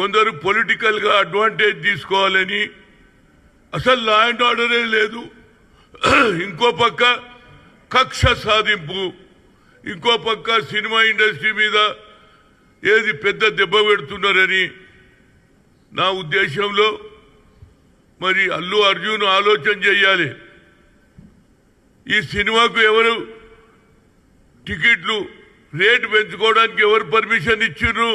కొందరు పొలిటికల్గా అడ్వాంటేజ్ తీసుకోవాలని అసలు లా అండ్ ఆర్డరే లేదు. ఇంకో పక్క కక్ష సాధింపు. ఇంకో పక్క సినిమా ఇండస్ట్రీ మీద ఏది పెద్ద దెబ్బ పెడుతున్నారని నా ఉద్దేశంలో మరి అల్లు అర్జున్ ఆలోచన చెయ్యాలి ఈ సినిమాకు ఎవరు టికెట్లు రేటు పెంచుకోవడానికి ఎవరు పర్మిషన్ ఇచ్చిండ్రు?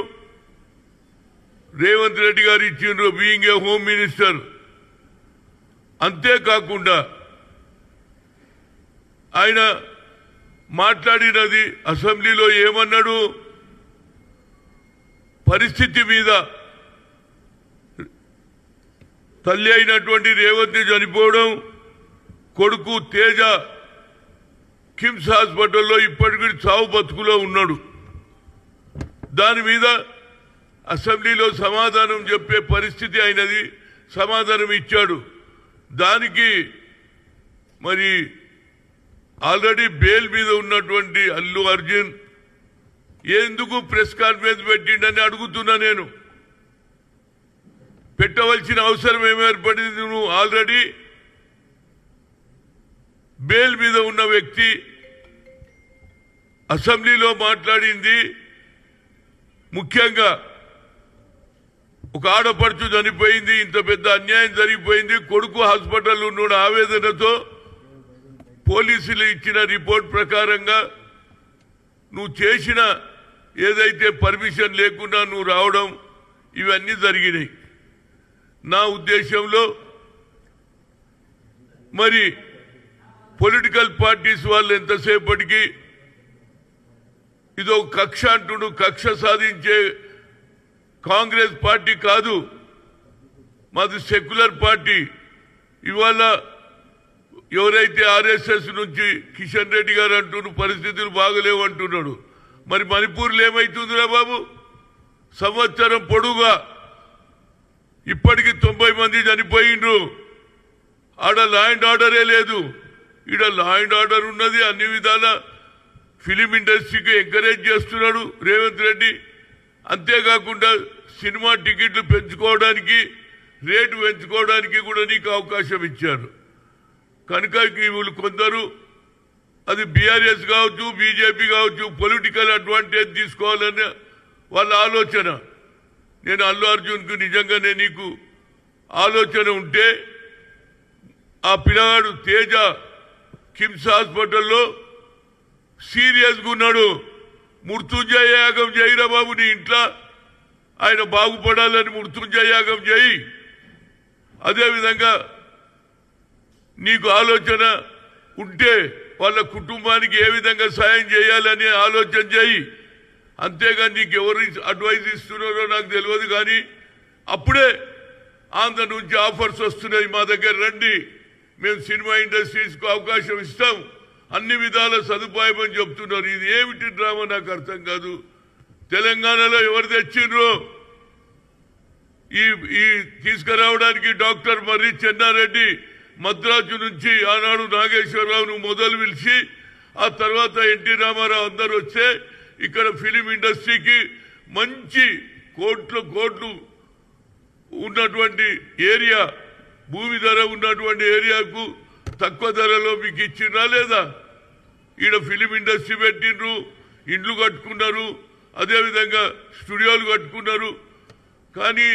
రేవంత్ రెడ్డి గారు ఇచ్చిండ్రు బీయింగ్ ఏ హోమ్ మినిస్టర్. అంతేకాకుండా ఆయన మాట్లాడినది అసెంబ్లీలో ఏమన్నాడు? పరిస్థితి మీద తల్లి అయినటువంటి రేవంత్ చనిపోవడం కొడుకు తేజ కిమ్స్ హాస్పిటల్లో ఇప్పటికీ చావు బతుకులో ఉన్నాడు. దాని మీద అసెంబ్లీలో సమాధానం చెప్పే పరిస్థితి అయినది సమాధానం ఇచ్చాడు. దానికి మరి ఆల్రెడీ బెయిల్ మీద ఉన్నటువంటి అల్లు అర్జున్ ఎందుకు ప్రెస్ కాన్ఫరెన్స్ పెట్టిండని అడుగుతున్నా నేను. పెట్టవలసిన అవసరం ఏమేర్పడింది ఏర్పడింది నువ్వు ఆల్రెడీ బెయిల్ మీద ఉన్న వ్యక్తి. అసెంబ్లీలో మాట్లాడింది ముఖ్యంగా ఒక ఆడపడుచు చనిపోయింది ఇంత పెద్ద అన్యాయం జరిగిపోయింది కొడుకు హాస్పిటల్ ఉన్నాడు ఆవేదనతో పోలీసులు ఇచ్చిన రిపోర్ట్ ప్రకారంగా నువ్వు చేసిన ఏదైతే పర్మిషన్ లేకుండా నువ్వు రావడం ఇవన్నీ జరిగినాయి. నా ఉద్దేశంలో మరి పొలిటికల్ పార్టీస్ వాళ్ళు ఎంతసేపటికి ఇదో కక్ష అంటుడు కక్ష సాధించే కాంగ్రెస్ పార్టీ కాదు. మాది సెక్యులర్ పార్టీ. ఇవాళ ఎవరైతే ఆర్ఎస్ఎస్ నుంచి కిషన్ రెడ్డి గారు అంటున్న పరిస్థితులు బాగలేవు అంటున్నాడు. మరి మణిపూర్లో ఏమైతుందిరా బాబు? సంవత్సరం పొడుగా ఇప్పటికి తొంభై మంది చనిపోయిండ్రు. ఆడ లా అండ్ ఆర్డరే లేదు. ఈడ లా అండ్ ఆర్డర్ ఉన్నది అన్ని విధాల. ఫిలిం ఇండస్ట్రీకి ఎంకరేజ్ చేస్తున్నాడు రేవంత్ రెడ్డి. అంతేకాకుండా సినిమా టికెట్లు పెంచుకోవడానికి రేటు పెంచుకోవడానికి కూడా నీకు అవకాశం ఇచ్చారు. కనుక వీళ్ళు కొందరు అది బీఆర్ఎస్ కావచ్చు బీజేపీ కావచ్చు పొలిటికల్ అడ్వాంటేజ్ తీసుకోవాలని వాళ్ళ ఆలోచన. నేను అల్లు అర్జున్కు నిజంగానే నీకు ఆలోచన ఉంటే ఆ పిల్లగాడు తేజ కిమ్స్ హాస్పిటల్లో సీరియస్గా ఉన్నాడు. మృత్యుంజయ యాగం చేయిరా బాబు నీ ఇంట్లో ఆయన బాగుపడాలని మృత్యుంజయ యాగం చేయి. అదేవిధంగా నీకు ఆలోచన ఉంటే వాళ్ళ కుటుంబానికి ఏ విధంగా సాయం చేయాలని ఆలోచన చేయి. అంతేగా నీకు ఎవరు అడ్వైజ్ ఇస్తున్నారో నాకు తెలియదు కానీ అప్పుడే ఆంధ్ర నుంచి ఆఫర్స్ వస్తున్నాయి మా దగ్గర రండి. మేము సినిమా ఇండస్ట్రీస్కు అవకాశం ఇస్తాం. అన్ని విధాల సదుపాయం అని చెప్తున్నారు. ఇది ఏమిటి డ్రామా నాకు అర్థం కాదు. తెలంగాణలో ఎవరు తెచ్చిండ్రు? ఈ ఈ తీసుకురావడానికి డాక్టర్ మర్రి చెన్నారెడ్డి మద్రాసు నుంచి ఆనాడు నాగేశ్వరరావును మొదలు పిలిచి ఆ తర్వాత ఎన్టీ రామారావు అందరూ వస్తే ఇక్కడ ఫిలిం ఇండస్ట్రీకి మంచి కోట్లు కోట్లు ఉన్నటువంటి ఏరియా భూమి ధర ఉన్నటువంటి ఏరియాకు తక్కువ ధరలో మీకు ఇచ్చినా లేదా? ఈడ ఫిలిం ఇండస్ట్రీ పెట్టిండ్రు ఇండ్లు కట్టుకున్నారు. అదేవిధంగా స్టూడియోలు కట్టుకున్నారు. కానీ